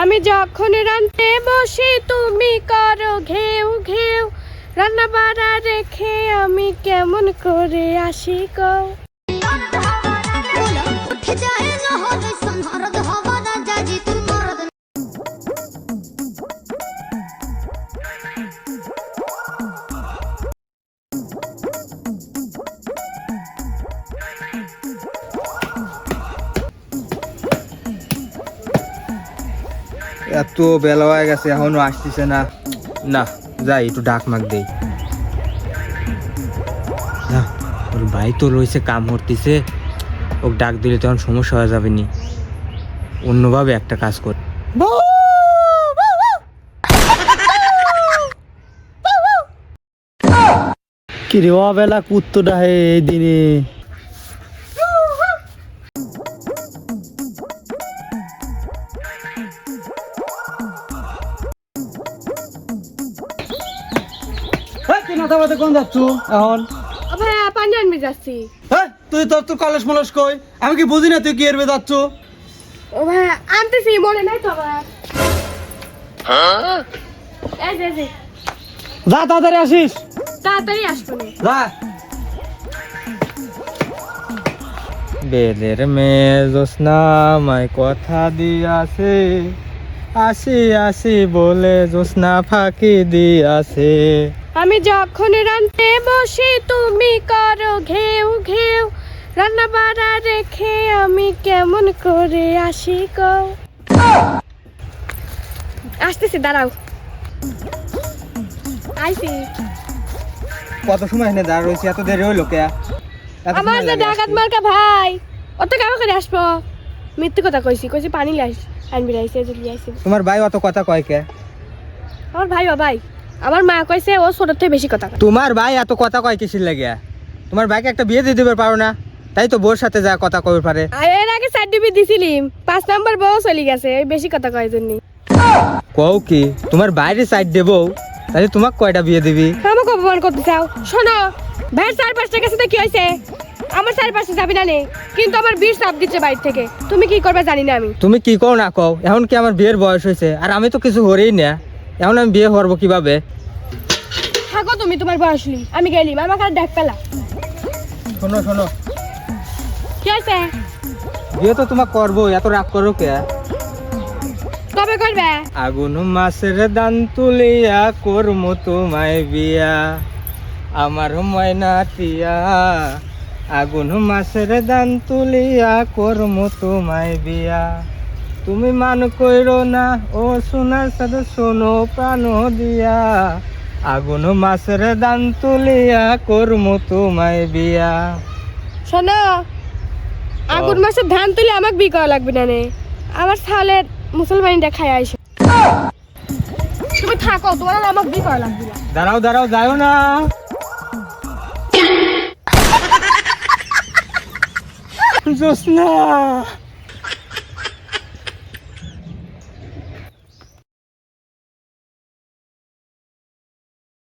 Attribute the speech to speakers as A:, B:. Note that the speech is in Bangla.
A: আমি যখন রানতে বসি, তুমি করো ঘেউ ঘেউ। রান্না বাড়া রেখে আমি কেমন করে আসি গো?
B: এত বেলা হয়ে গেছে, এখনও আসতেছে না। না, যাই, একটু ডাক মাক দেই। না, ওর ভাই তো রয়েছে, কাম করতেছে। ওকে ডাক দিলে তখন সমস্যা হয়ে যাবে নি। অন্যভাবে একটা কাজ কর।
C: কি রে বেলা কুত্তটা হে এই দিনে। মাথা মাথা কোন যাচ্ছ এখন?
A: ভাইয়া পানি আনবি যাচ্ছি।
C: হেই, তুই তোর তোর কলেজ মলস কই? আমি কি বুঝি না তুই কি এরবে যাচ্ছ?
A: ও ভাইয়া আনতেছি মনে নাই তো আমার এই যে, এই যে,
C: যা তাড়াতাড়ি আসিস।
A: তাড়াতাড়ি আসব নে।
C: যা।
B: বেলের মেয়ে জোসনা আমায় কথা দিয়াছে। আসি আসি বলে জোসনা ফাঁকি দিয়াছে।
A: আমি যখন রানতে বসি তুমি করো ঘেউ ঘেউ। রান্না বাড়া রেখে আমি কেমন করে আসি গো? আসতেছি দাঁড়াও। আইসি
B: কত সময় এখানে দাঁড়া রয়েছে? এত দেরি হইল কে?
A: আমার যে ডাকাত? মার্কা ভাই অত কেমন করে আসব? মৃত্যু কথা কইছি কইছি পানি লাইস আনবি রাইছে যদি আইসি
B: তোমার ভাই অত কথা কয় কে?
A: আমার ভাই ও ভাই। আমার মা কইছে ও ছোট থেকে বেশি কথা কয়।
B: তোমার ভাই এত কথা কয় কিসির লাগে? তোমার ভাইকে একটা বিয়ে দিয়ে দিতে পারো না। তাই তো বোর সাথে যা কথা কবে পারে।
A: আর এর আগে সাইড ডিবি দিছিলিম। পাঁচ নাম্বার বউ চলে গেছে এই বেশি কথা কয় জন্য।
B: কও কি তোমার বাইরে সাইড দেবো তাহলে তোমাকে কয়টা বিয়ে দিবি?
A: আমাকে অপমান করতে চাও? শোনো ভাইয়ের চার পাঁচটা গেছে তো কি হয়েছে? আমার চার পাঁচটা যাবি না নে কিন্তু আমার বিষ চাপ দিচ্ছে বাইরে থেকে। তুমি কি করবে জানি না আমি।
B: তুমি কি কও না কও এখন কি আমার বিয়ের বয়স হয়েছে? আর আমি তো কিছু হরেই না। এখন আমি বিয়ে করব কীভাবে?
A: থাকো তুমি তোমার বয়সলি আমি গেলি আমাকে আর দেখ পেলা।
B: শোনো শোনো।
A: কি হয়েছে?
B: বিয়ে তো তোমাকে করব এত রাগ করো কে?
A: কবে করবে?
B: আগুন মাসের দান তুলিয়া করমু তোমায় বিয়া। আমার ময়না টিয়া আগুন মাসের দান তুলিয়া করমু তোমায় বিয়া। তুমি মান কইরো না ও সোনার সাথে শোনো প্রাণ দিয়া। আগুন মাসের দান তুলিয়া করমু তোমায় বিয়া
A: শোনো আগুন মাসে ধান তুলে আমাকে বি করা লাগবে না নে। আমার সালে মুসলমানিটা খাই আইসো। তুমি থাকো তোমার আর আমাকে বি করা লাগবে না।
B: দাঁড়াও দাঁড়াও যাও না। জোসনা